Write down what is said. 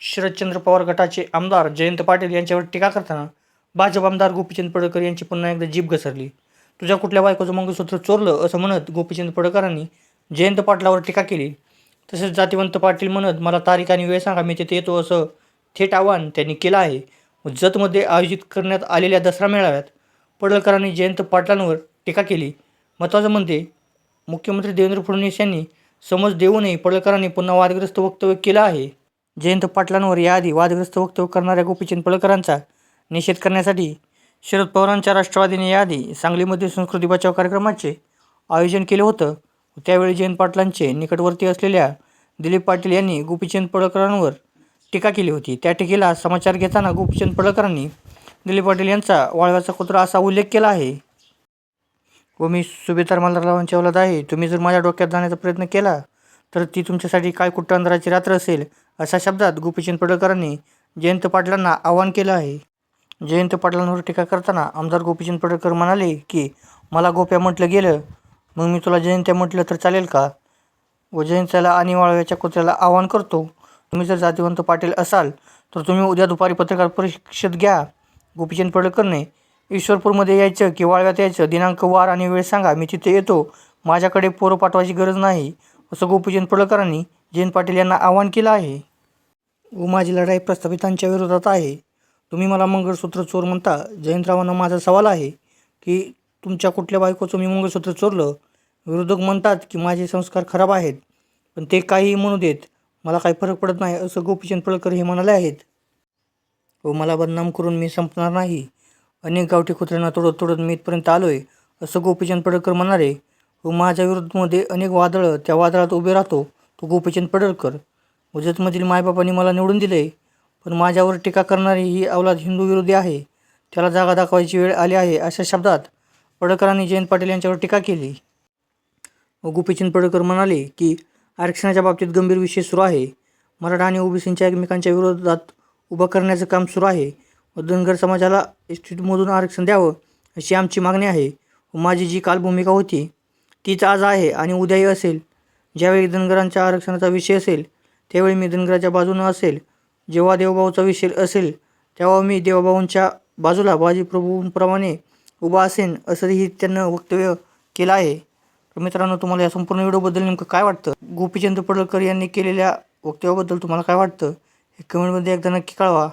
शरदचंद्र पवार गटाचे आमदार जयंत पाटील यांच्यावर टीका करताना भाजप आमदार गोपीचंद पडळकर यांची पुन्हा एकदा जीभ घसरली. तुझ्या कुठल्या बायकोचं मंगळसूत्र चोरलं असं म्हणत गोपीचंद पडळकरांनी जयंत पाटलावर टीका केली. तसेच जातीवंत पाटील म्हणत मला तारीख आणि वेळ सांगा मी तिथे येतो असं थेट आवाहन त्यांनी केलं आहे. जतमध्ये आयोजित करण्यात आलेल्या दसरा मेळाव्यात पडळकरांनी जयंत पाटलांवर टीका केली. महत्त्वाचं म्हणजे मुख्यमंत्री देवेंद्र फडणवीस यांनी समज देऊनही पडळकरांनी पुन्हा वादग्रस्त वक्तव्य केलं आहे. जयंत पाटलांवर याआधी वादग्रस्त वक्तव्य करणाऱ्या गोपीचंद पळकरांचा निषेध करण्यासाठी शरद पवारांच्या राष्ट्रवादीने याआधी सांगलीमध्ये संस्कृती बचाव कार्यक्रमाचे आयोजन केले होतं. त्यावेळी जयंत पाटलांचे निकटवर्ती असलेल्या दिलीप पाटील यांनी गोपीचंद पडळकरांवर टीका केली होती. त्या टीकेला समाचार घेताना गोपीचंद पडळकरांनी दिलीप पाटील यांचा वाळव्याचा कुत्रा असा उल्लेख केला आहे. व मी सुभेदार मल्हाररावांची औलाद आहे. तुम्ही जर माझ्या डोक्यात जाण्याचा प्रयत्न केला तर ती तुमच्यासाठी काय कुठं अंधाराची रात्र असेल अशा शब्दात गोपीचंद पडळकरांनी जयंत पाटलांना आवाहन केलं आहे. जयंत पाटलांवर टीका करताना आमदार गोपीचंद पडळकर म्हणाले की मला गोप्या म्हटलं गेलं मग मी तुला जयंत्या म्हटलं तर चालेल का? व जयंत्याला आणि वाळव्याच्या कुत्र्याला आवाहन करतो. तुम्ही जर जातीवंत पाटील असाल तर तुम्ही उद्या दुपारी पत्रकार परिषद घ्या. गोपीचंद पडळकरने ईश्वरपूरमध्ये यायचं की वाळव्यात यायचं? दिनांक वार आणि वेळ सांगा. मी तिथे येतो. माझ्याकडे पोरं पाठवायची गरज नाही. असं गोपीचंद पडळकरांनी जयंत पाटील यांना आवाहन केलं आहे. व माझी लढाई प्रस्थापितांच्या विरोधात आहे. तुम्ही मला मंगळसूत्र चोर म्हणता. जयंतरावांना माझा सवाल आहे की तुमच्या कुठल्या बायकोचं मी मंगळसूत्र चोरलं? विरोधक म्हणतात की माझे संस्कार खराब आहेत पण ते काहीही म्हणू देत. मला काही फरक पडत नाही असं गोपीचंद पळकर हे म्हणाले आहेत. व मला बदनाम करून मी संपणार नाही. अनेक गावठी कुत्र्यांना तोडत तोडत मी इथपर्यंत आलो आहे असं गोपीचंद पडळकर म्हणाले. व माझ्या विरोधामध्ये अनेक वादळं त्या वादळात उभे राहतो तो गोपीचंद पडळकर. गुजरातमधील मायबापांनी मला निवडून दिले पण माझ्यावर टीका करणारी ही अवलाद हिंदू विरोधी आहे. त्याला जागा दाखवायची वेळ आली आहे अशा शब्दात पडळकरांनी जयंत पाटील यांच्यावर टीका केली. व गोपीचंद पडळकर म्हणाले की आरक्षणाच्या बाबतीत गंभीर विषय सुरू आहे. मराठा आणि ओबीसींच्या एकमेकांच्या विरोधात उभं करण्याचं काम सुरू आहे. व धनगर समाजाला एस आरक्षण द्यावं अशी आमची मागणी आहे. व माझी जी काल भूमिका होती तीच आज आहे आणि उद्याही असेल. ज्यावेळी धनगरांच्या आरक्षणाचा विषय असेल त्यावेळी मी धनगराच्या बाजूनं असेल. जेव्हा देवभाऊचा विषय असेल तेव्हा मी देवभाऊंच्या बाजूला बाजीप्रभूंप्रमाणे उभा असेन असंही त्यांनं वक्तव्य केलं आहे. तर मित्रांनो तुम्हाला या संपूर्ण व्हिडिओबद्दल नेमकं काय वाटतं? गोपीचंद पडळकर यांनी केलेल्या वक्तव्याबद्दल तुम्हाला काय वाटतं? हे कमेंटमध्ये एकदा नक्की कळवा.